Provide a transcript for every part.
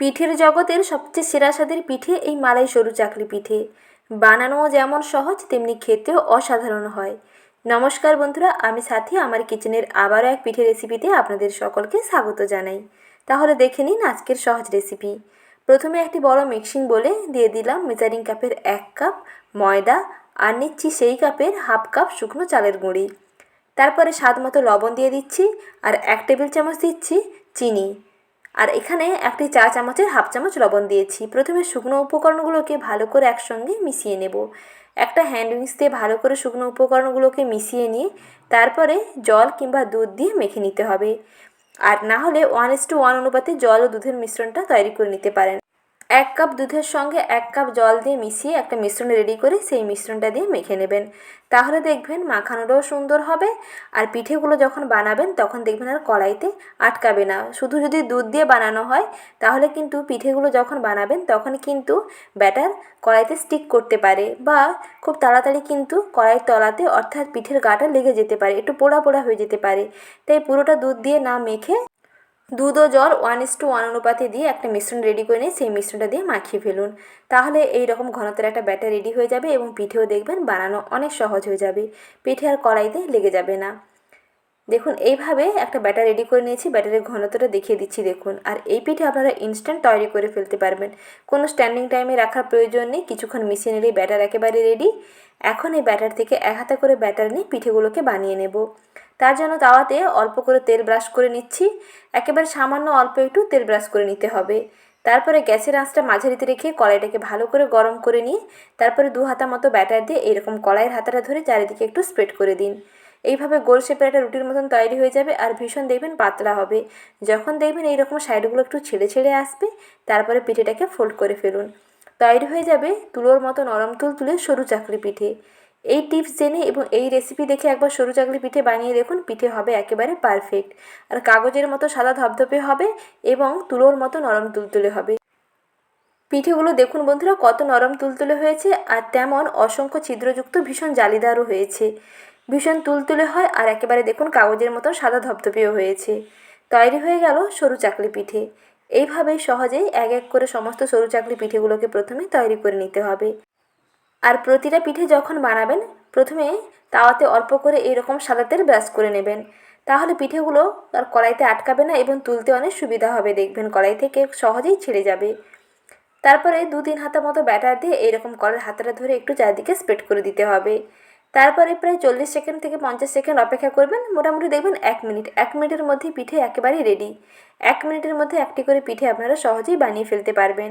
পিঠের জগতের সবচেয়ে সেরা স্বাদের পিঠে এই মালাই সরু চাকলি পিঠে। বানানোও যেমন সহজ, তেমনি খেতেও অসাধারণ হয়। নমস্কার বন্ধুরা, আমি সাথী, আমার কিচেনের আবারও এক পিঠে রেসিপিতে আপনাদের সকলকে স্বাগত জানাই। তাহলে দেখে নিন আজকের সহজ রেসিপি। প্রথমে একটি বড় মিক্সিং বলে দিয়ে দিলাম মেজারিং কাপের এক কাপ ময়দা আর নিচ্ছি সেই কাপের হাফ কাপ শুকনো চালের গুঁড়ি। তারপরে স্বাদ মতো লবণ দিয়ে দিচ্ছি আর এক টেবিল চামচ দিচ্ছি চিনি। আর এখানে একটি চা চামচের হাফ চামচ লবণ দিয়েছি। প্রথমে শুকনো উপকরণগুলোকে ভালো করে একসঙ্গে মিশিয়ে নেব। একটা হ্যান্ড উইক্স দিয়ে ভালো করে শুকনো উপকরণগুলোকে মিশিয়ে নিয়ে তারপরে জল কিংবা দুধ দিয়ে মেখে নিতে হবে। আর না হলে ওয়ান ইস টু ওয়ান অনুপাতে জল ও দুধের মিশ্রণটা তৈরি করে নিতে পারেন। এক কাপ দুধের সঙ্গে এক কাপ জল দিয়ে মিশিয়ে একটা মিশ্রণ রেডি করে সেই মিশ্রণটা দিয়ে মেখে নেবেন। তাহলে দেখবেন মাখানোটাও সুন্দর হবে আর পিঠেগুলো যখন বানাবেন তখন দেখবেন আর কড়াইতে আটকাবে না। শুধু যদি দুধ দিয়ে বানানো হয় তাহলে কিন্তু পিঠেগুলো যখন বানাবেন তখন কিন্তু ব্যাটার কড়াইতে স্টিক করতে পারে বা খুব তাড়াতাড়ি কিন্তু কড়াইয়ের তলাতে অর্থাৎ পিঠের গাটা লেগে যেতে পারে, একটু পোড়া পোড়া হয়ে যেতে পারে। তাই পুরোটা দুধ দিয়ে না মেখে দুধ ও জল ওয়ান ইস টু ওয়ান অনুপাতে দিয়ে একটা মিশ্রণ রেডি করে নিয়ে সেই মিশ্রণটা দিয়ে মাখিয়ে ফেলুন। তাহলে এই রকম ঘনত্বের একটা ব্যাটার রেডি হয়ে যাবে এবং পিঠেও দেখবেন বানানো অনেক সহজ হয়ে যাবে। পিঠে আর কড়াইতে লেগে যাবে না। দেখুন, এইভাবে একটা ব্যাটার রেডি করে নিয়েছি, ব্যাটারের ঘনত্বটা দেখিয়ে দিচ্ছি, দেখুন। আর এই পিঠে আপনারা ইনস্ট্যান্ট তৈরি করে ফেলতে পারবেন। কোনো স্ট্যান্ডিং টাইমে রাখার প্রয়োজন নেই, কিছুক্ষণ মিশিয়ে নিলেই ব্যাটার একেবারে রেডি এখন এই ব্যাটার থেকে এক হাতে করে ব্যাটার নিয়ে পিঠেগুলোকে বানিয়ে নেব। তার জন্য তাওয়াতে অল্প করে তেল ব্রাশ করে নিচ্ছি। একেবারে সামান্য অল্প একটু তেল ব্রাশ করে নিতে হবে। তারপরে গ্যাসের আঁচটা মাঝারিতে রেখে কড়াইটাকে ভালো করে গরম করে নিয়ে, তারপরে দু হাতা মতো ব্যাটার দিয়ে এরকম কড়াইয়ের হাতাটা ধরে চারিদিকে একটু স্প্রেড করে দিন। এইভাবে গোল শেপের একটা রুটির মতন তৈরি হয়ে যাবে আর ভীষণ দেখবেন পাতলা হবে। যখন দেখবেন এইরকম সাইডগুলো একটু ছেড়ে ছেড়ে আসবে, তারপরে পিঠেটাকে ফোল্ড করে ফেলুন। তৈরি হয়ে যাবে তুলোর মতো নরম তুল তুলে সরু চাকরি পিঠে। এই টিপস জেনে এবং এই রেসিপি দেখে একবার সরু চাকলি পিঠে বানিয়ে দেখুন, পিঠে হবে একেবারে পারফেক্ট আর কাগজের মতো সাদা ধপধপে হবে এবং তুলোর মতো নরম তুলতুলে হবে। পিঠেগুলো দেখুন বন্ধুরা কত নরম তুলতুলে হয়েছে আর তেমন অসংখ্য ছিদ্রযুক্ত ভীষণ জালিদারও হয়েছে। ভীষণ তুলতুলে হয় আর একেবারে দেখুন কাগজের মতো সাদা ধপধপেও হয়েছে। তৈরি হয়ে গেল সরু চাকলি পিঠে। এইভাবেই সহজেই এক এক করে সমস্ত সরু চাকলি পিঠেগুলোকে প্রথমে তৈরি করে নিতে হবে। আর প্রতিটা পিঠে যখন বানাবেন, প্রথমে তাওয়াতে অল্প করে এইরকম সাদা তেল ব্রাশ করে নেবেন। তাহলে পিঠেগুলো আর কড়াইতে আটকাবে না এবং তুলতে অনেক সুবিধা হবে। দেখবেন কড়াই থেকে সহজেই ছেড়ে যাবে। তারপরে দু তিন হাতা মতো ব্যাটার দিয়ে এইরকম কড়ার হাতাটা ধরে একটু চারদিকে স্প্রেড করে দিতে হবে। তারপরে প্রায় চল্লিশ সেকেন্ড থেকে পঞ্চাশ সেকেন্ড অপেক্ষা করবেন। মোটামুটি দেখবেন এক মিনিট। এক মিনিটের মধ্যে পিঠে একেবারেই রেডি এক মিনিটের মধ্যে একটি করে পিঠে আপনারা সহজেই বানিয়ে ফেলতে পারবেন।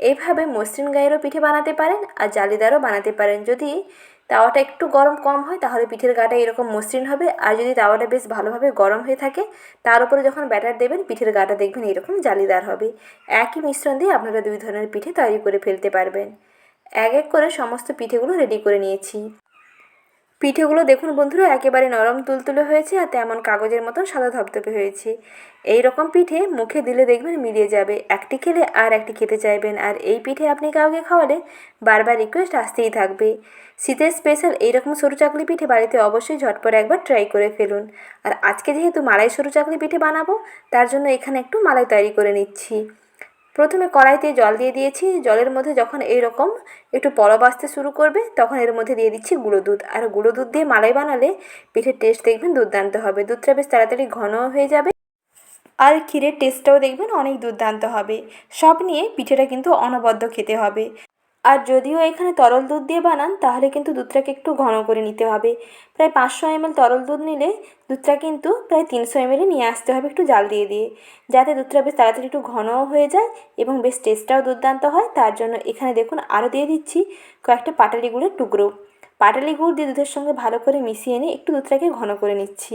এইভাবে মসৃণ গায়েরও পিঠে বানাতে পারেন আর জালিদারও বানাতে পারেন। যদি তাওয়াটা একটু গরম কম হয়, তাহলে পিঠের গাটা এরকম মসৃণ হবে। আর যদি তাওয়াটা বেশ ভালোভাবে গরম হয়ে থাকে, তার উপরে যখন ব্যাটার দেবেন, পিঠের গাটা দেখবেন এরকম জালিদার হবে। একই মিশ্রণ দিয়ে আপনারা দুই ধরনের পিঠে তৈরি করে ফেলতে পারবেন। এক এক করে সমস্ত পিঠেগুলো রেডি করে নিয়েছি। পিঠেগুলো দেখুন বন্ধুরা, একেবারে নরম তুলতুলে হয়েছে আর তেমন কাগজের মতন সাদা ধপধপে হয়েছে। এই রকম পিঠে মুখে দিলে দেখবেন মিলিয়ে যাবে। একটি খেলে আর একটি খেতে চাইবেন আর এই পিঠে আপনি কাউকে খাওয়ালে বারবার রিকোয়েস্ট আসতেই থাকবে। শীতের স্পেশাল এইরকম সরু চাকলি পিঠে বাড়িতে অবশ্যই ঝটপট একবার ট্রাই করে ফেলুন। আর আজকে যেহেতু মালাই সরু চাকলি পিঠে বানাবো, তার জন্য এখানে একটু মালাই তৈরি করে নিচ্ছি। প্রথমে কড়াইতে জল দিয়ে দিয়েছি। জলের মধ্যে যখন এই রকম একটু পরব আসতে শুরু করবে, তখন এর মধ্যে দিয়ে দিচ্ছি গুঁড়ো দুধ। আর গুঁড়ো দুধ দিয়ে মালাই বানালে পিঠের টেস্ট দেখবেন দুর্দান্ত হবে। দুধটা বেশ তাড়াতাড়ি ঘন হয়ে যাবে। আর ক্ষীরের টেস্টটাও দেখবেন অনেক দুর্দান্ত হবে। সব নিয়ে পিঠেটা কিন্তু অনবদ্য খেতে হবে। আর যদিও এখানে তরল দুধ দিয়ে বানান, তাহলে কিন্তু দুধটাকে একটু ঘন করে নিতে হবে। প্রায় পাঁচশো এমএল তরল দুধ নিলে দুধটা কিন্তু প্রায় তিনশো এমএলে নিয়ে আসতে হবে একটু জাল দিয়ে দিয়ে। যাতে দুধটা বেশ তাড়াতাড়ি একটু ঘনও হয়ে যায় এবং বেশ টেস্টটাও দুর্দান্ত হয়। তার জন্য এখানে দেখুন আরও দিয়ে দিচ্ছি কয়েকটা পাটালি গুঁড়ের টুকরো। পাটালি গুড় দিয়ে দুধের সঙ্গে ভালো করে মিশিয়ে নিয়ে একটু দুধটাকে ঘন করে নিচ্ছি।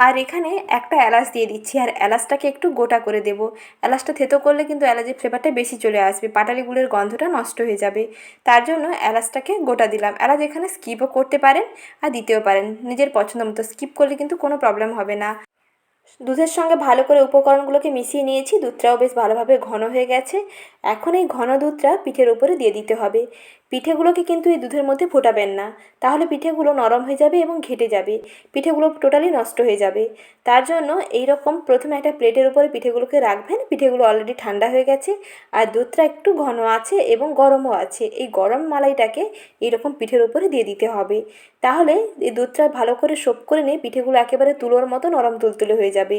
আর এখানে একটা এলাচ দিয়ে দিচ্ছি, আর এলাচটাকে একটু গোটা করে দেব। এলাচটা থেতো করলে কিন্তু এলাচের ফ্লেভারটা বেশি চলে আসবে, পাটালি গুড়ের গন্ধটা নষ্ট হয়ে যাবে। তার জন্য এলাচটাকে গোটা দিলাম। এলাচ এখানে স্কিপও করতে পারেন আর দিতেও পারেন। নিজের পছন্দ মতো স্কিপ করলে কিন্তু কোনো প্রবলেম হবে না। দুধের সঙ্গে ভালো করে উপকরণগুলোকে মিশিয়ে নিয়েছি, দুধটাও বেশ ভালোভাবে ঘন হয়ে গেছে। এখন এই ঘন দুধটা পিঠের উপরে দিয়ে দিতে হবে। পিঠেগুলোকে কিন্তু এই দুধের মধ্যে ফোটাবেন না। তাহলে পিঠেগুলো নরম হয়ে যাবে এবং ঘেটে যাবে। পিঠেগুলো টোটালি নষ্ট হয়ে যাবে। তার জন্য এই রকম প্রথমে একটা প্লেটের উপরে পিঠেগুলোকে রাখবেন। পিঠেগুলো অলরেডি ঠান্ডা হয়ে গেছে। আর দুধটা একটু ঘন আছে এবং গরমও আছে। এই গরম মালাইটাকে এইরকম পিঠের উপরে দিয়ে দিতে হবে। তাহলে এই দুধটা ভালো করে সোপ করে নিয়ে পিঠেগুলো একেবারে তুলোর মতো নরম তুলতুলে হয়ে যাবে।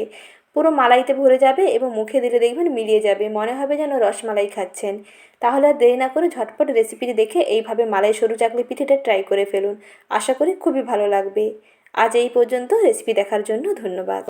পুরো মালাইতে ভরে যাবে এবং মুখে দিলে দেখবেন মিলিয়ে যাবে। মনে হবে যেন রসমালাই খাচ্ছেন। তাহলে আর দেরি না করে ঝটপট রেসিপিটি দেখে এইভাবে মালাই সরু চাকলি পিঠেটা ট্রাই করে ফেলুন। আশা করি খুবই ভালো লাগবে। আজ এই পর্যন্ত রেসিপি দেখার জন্য ধন্যবাদ।